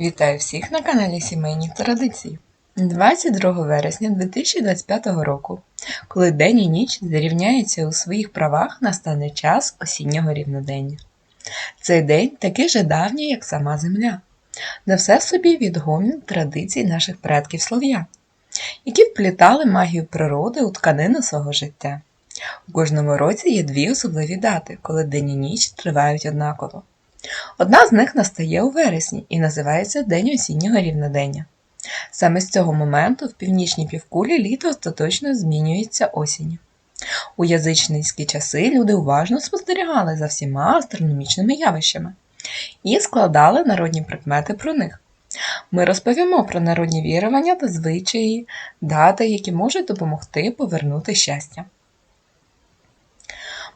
Вітаю всіх на каналі Сімейні Традиції. 22 вересня 2025 року, коли день і ніч зарівняються у своїх правах, настане час осіннього рівнодення. Цей день такий же давній, як сама земля, де все собі відгомін традицій наших предків слов'ян, які вплітали магію природи у тканину свого життя. У кожному році є дві особливі дати, коли день і ніч тривають однаково. Одна з них настає у вересні і називається День осіннього рівнодення. Саме з цього моменту в північній півкулі літо остаточно змінюється осінню. У язичницькі часи люди уважно спостерігали за всіма астрономічними явищами і складали народні прикмети про них. Ми розповімо про народні вірування та звичаї, дати, які можуть допомогти повернути щастя.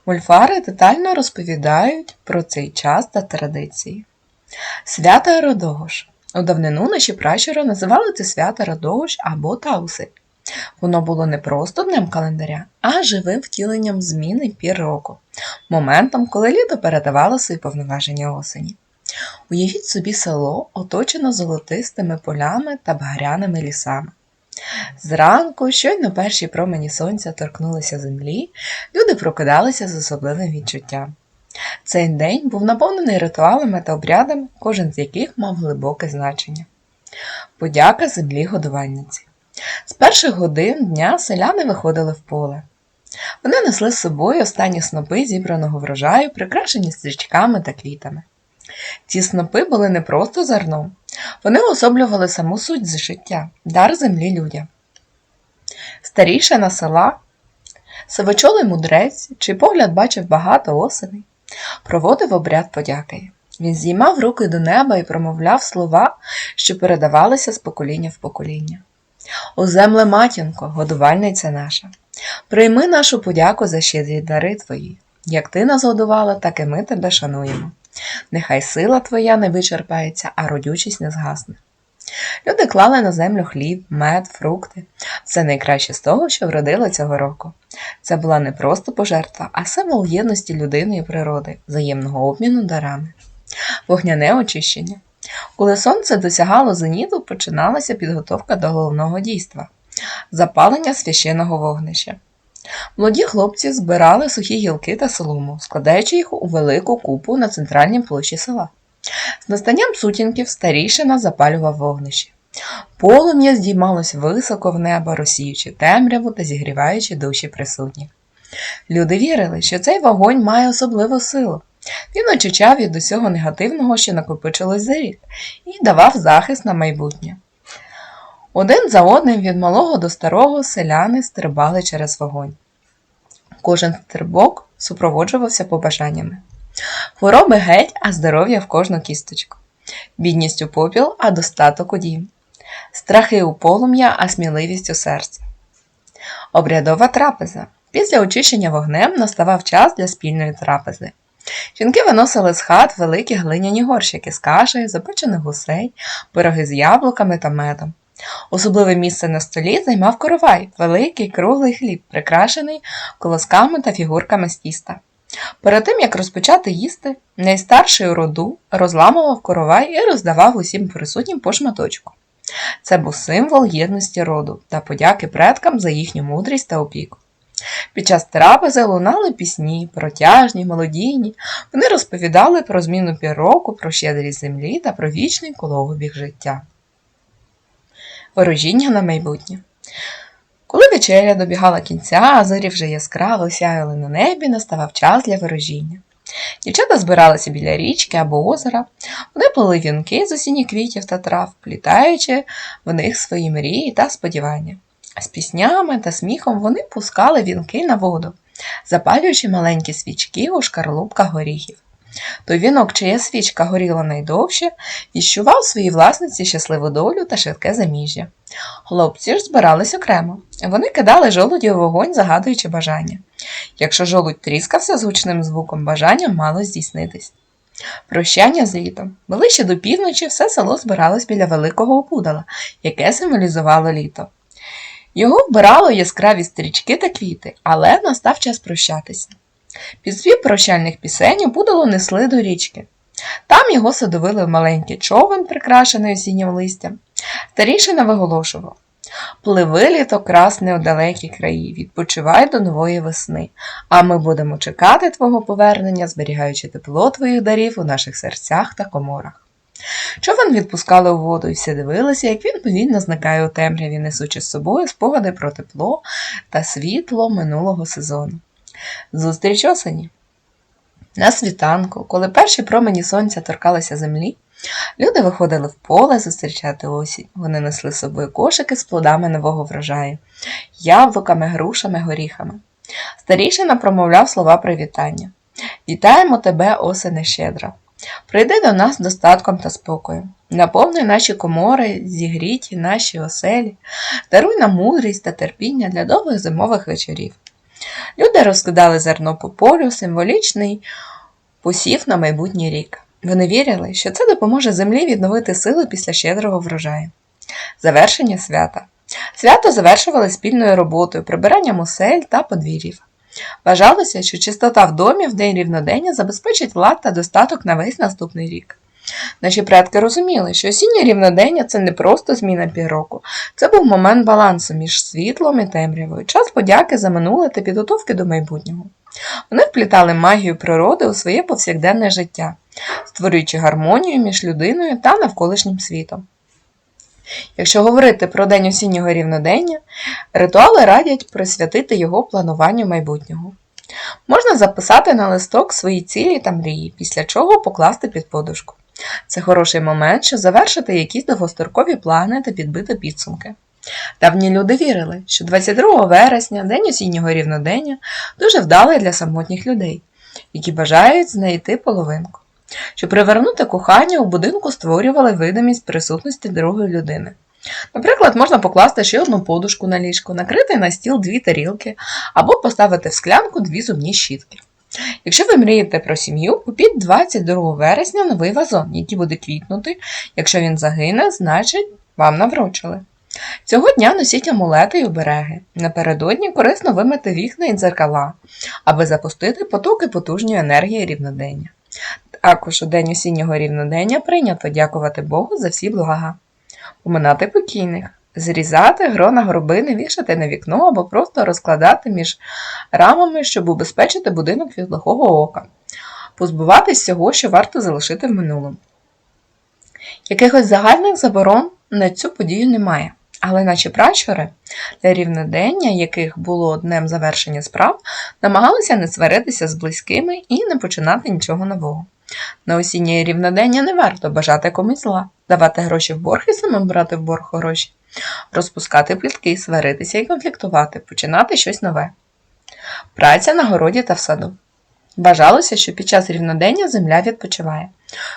Мульфари детально розповідають про цей час та традиції. Свято Родогош. У давнину наші пращури називали це свято Родогош або Тауси. Воно було не просто днем календаря, а живим втіленням зміни пір року, моментом, коли літо передавало свої повноваження осені. Уявіть собі село, оточено золотистими полями та багряними лісами. Зранку, щойно перші промені сонця торкнулися землі, люди прокидалися з особливим відчуттям. Цей день був наповнений ритуалами та обрядами, кожен з яких мав глибоке значення. Подяка землі годувальниці. З перших годин дня селяни виходили в поле. Вони несли з собою останні снопи зібраного врожаю, прикрашені стрічками та квітами. Ці снопи були не просто зерном, вони уособлювали саму суть життя, дар землі людям. Старішина села, сивочолий мудрець, чий погляд бачив багато осеней, проводив обряд подяки. Він зіймав руки до неба і промовляв слова, що передавалися з покоління в покоління. О земле матінко, годувальниця наша, прийми нашу подяку за щедрі дари твої. Як ти нас годувала, так і ми тебе шануємо. Нехай сила твоя не вичерпається, а родючість не згасне. Люди клали на землю хліб, мед, фрукти все найкраще з того, що вродило цього року. Це була не просто пожертва, а символ єдності людини і природи, взаємного обміну дарами. Вогняне очищення. Коли сонце досягало зеніту, починалася підготовка до головного дійства запалення священного вогнища. Молоді хлопці збирали сухі гілки та солому, складаючи їх у велику купу на центральній площі села. З настанням сутінків старішина запалював вогнище. Полум'я здіймалось високо в небо, розсіючи темряву та зігріваючи душі присутніх. Люди вірили, що цей вогонь має особливу силу. Він очищав від усього негативного, що накопичилось за рік, і давав захист на майбутнє. Один за одним від малого до старого селяни стрибали через вогонь. Кожен стрибок супроводжувався побажаннями. Хвороби геть, а здоров'я в кожну кісточку. Бідність у попіл, а достаток у дім. Страхи у полум'я, а сміливість у серце. Обрядова трапеза. Після очищення вогнем наставав час для спільної трапези. Жінки виносили з хат великі глиняні горщики з кашею, запечених гусей, пироги з яблуками та медом. Особливе місце на столі займав коровай, великий круглий хліб, прикрашений колосками та фігурками з тіста. Перед тим, як розпочати їсти, найстарший у роду розламував коровай і роздавав усім присутнім по шматочку. Це був символ єдності роду та подяки предкам за їхню мудрість та опіку. Під час трапези лунали пісні, протяжні, мелодійні. Вони розповідали про зміну пір року, про щедрість землі та про вічний коловобіг життя. Ворожіння на майбутнє. Коли вечеря добігала кінця, а зорі вже яскраво сяяли на небі, наставав час для ворожіння. Дівчата збиралися біля річки або озера, вони плели вінки з осінніх квітів та трав, плітаючи в них свої мрії та сподівання. З піснями та сміхом вони пускали вінки на воду, запалюючи маленькі свічки у шкарлупках горіхів. Той вінок, чия свічка горіла найдовше, віщував своїй власниці щасливу долю та швидке заміжжя. Хлопці ж збирались окремо. Вони кидали жолуді у вогонь, загадуючи бажання. Якщо жолудь тріскався з гучним звуком, бажання мало здійснитись. Прощання з літом. Ближче до півночі все село збиралось біля великого опудала, яке символізувало літо. Його вбирало яскраві стрічки та квіти, але настав час прощатися. Під звів прощальних пісень опудало несли до річки. Там його садовили в маленький човен, прикрашений осіннім листям. Старішина виголошував Пливи літо красне у далекі краї, відпочивай до нової весни, а ми будемо чекати твого повернення, зберігаючи тепло твоїх дарів у наших серцях та коморах. Човен відпускали у воду і всі дивилися, як він повільно зникає у темряві, несучи з собою спогади про тепло та світло минулого сезону. Зустріч осені. На світанку, коли перші промені сонця торкалися землі, люди виходили в поле зустрічати осінь. Вони несли з собою кошики з плодами нового врожаю, яблуками, грушами, горіхами. Старішина промовляв слова привітання. Вітаємо тебе, осене щедра. Прийди до нас достатком та спокоєм. Наповни наші комори, зігріті наші оселі, даруй нам мудрість та терпіння для довгих зимових вечорів. Люди розкидали зерно по полю, символічний посів на майбутній рік. Вони вірили, що це допоможе землі відновити сили після щедрого врожаю. Завершення свята. Свято завершували спільною роботою, прибиранням осель та подвір'їв. Вважалося, що чистота в домі в день рівнодення забезпечить лад та достаток на весь наступний рік. Наші предки розуміли, що осіннє рівнодення це не просто зміна півроку, це був момент балансу між світлом і темрявою, час подяки за минуле та підготовки до майбутнього. Вони вплітали магію природи у своє повсякденне життя, створюючи гармонію між людиною та навколишнім світом. Якщо говорити про день осіннього рівнодення, ритуали радять присвятити його плануванню майбутнього. Можна записати на листок свої цілі та мрії, після чого покласти під подушку. Це хороший момент, щоб завершити якісь довгострокові плани та підбити підсумки. Давні люди вірили, що 22 вересня, день осіннього рівнодення, дуже вдалий для самотніх людей, які бажають знайти половинку. Щоб привернути кохання, у будинку створювали видимість присутності другої людини. Наприклад, можна покласти ще одну подушку на ліжко, накрити на стіл дві тарілки або поставити в склянку дві зубні щітки. Якщо ви мрієте про сім'ю, купіть 22 вересня новий вазон, який буде квітнути. Якщо він загине, значить вам наврочили. Цього дня носіть амулети й обереги. Напередодні корисно вимити вікна і дзеркала, аби запустити потоки потужної енергії рівнодення. Також у день осіннього рівнодення прийнято дякувати Богу за всі блага, поминати покійних, зрізати грона горобини, вішати на вікно або просто розкладати між рамами, щоб убезпечити будинок від лихого ока, позбуватись всього, що варто залишити в минулому. Якихось загальних заборон на цю подію немає. Але наші пращури, для рівнодення, яких було днем завершення справ, намагалися не сваритися з близькими і не починати нічого нового. На осіннє рівнодення не варто бажати комусь зла, давати гроші в борг і самим брати в борг гроші, розпускати плітки, сваритися і конфліктувати, починати щось нове. Праця на городі та в саду. Бажалося, що під час рівнодення земля відпочиває,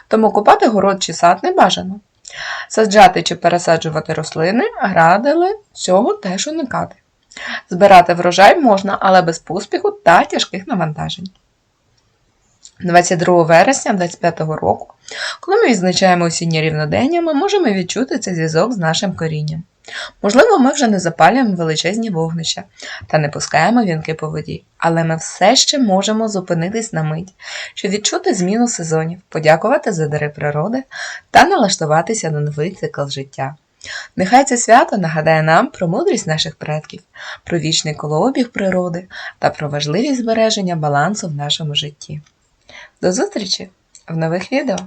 тому купати город чи сад не бажано. Саджати чи пересаджувати рослини радили цього теж уникати. Збирати врожай можна, але без поспіху та тяжких навантажень. 22 вересня 2025 року, коли ми відзначаємо осіннє рівнодення, ми можемо відчути цей зв'язок з нашим корінням. Можливо, ми вже не запалюємо величезні вогнища та не пускаємо вінки по воді, але ми все ще можемо зупинитись на мить, щоб відчути зміну сезонів, подякувати за дари природи та налаштуватися на новий цикл життя. Нехай це свято нагадає нам про мудрість наших предків, про вічний колообіг природи та про важливість збереження балансу в нашому житті. До зустрічі в нових відео!